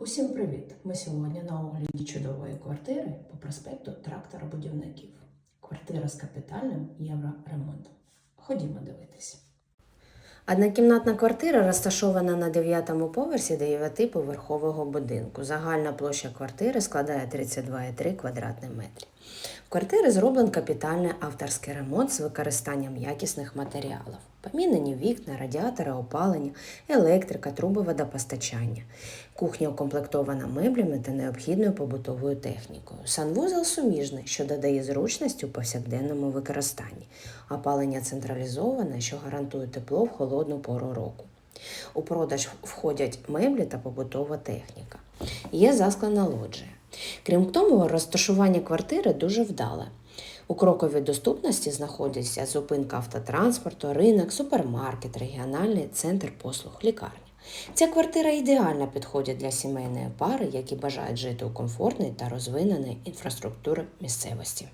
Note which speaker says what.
Speaker 1: Усім привіт! Ми сьогодні на огляді чудової квартири по проспекту Трактора Будівників. Квартира з капітальним євроремонтом. Ходімо дивитись.
Speaker 2: Однокімнатна квартира розташована на 9-му поверсі 9-поверхового будинку. Загальна площа квартири складає 32,3 квадратних метрі. В квартири зроблений капітальний авторський ремонт з використанням якісних матеріалів. Помінені вікна, радіатори, опалення, електрика, труби водопостачання. Кухня укомплектована меблями та необхідною побутовою технікою. Санвузол суміжний, що додає зручності у повсякденному використанні. Опалення централізоване, що гарантує тепло в холодну пору року. У продаж входять меблі та побутова техніка. Є засклана лоджія. Крім того, розташування квартири дуже вдале. У кроковій доступності знаходяться зупинка автотранспорту, ринок, супермаркет, регіональний центр послуг, лікарня. Ця квартира ідеально підходить для сімейної пари, які бажають жити у комфортній та розвиненій інфраструктурі місцевості.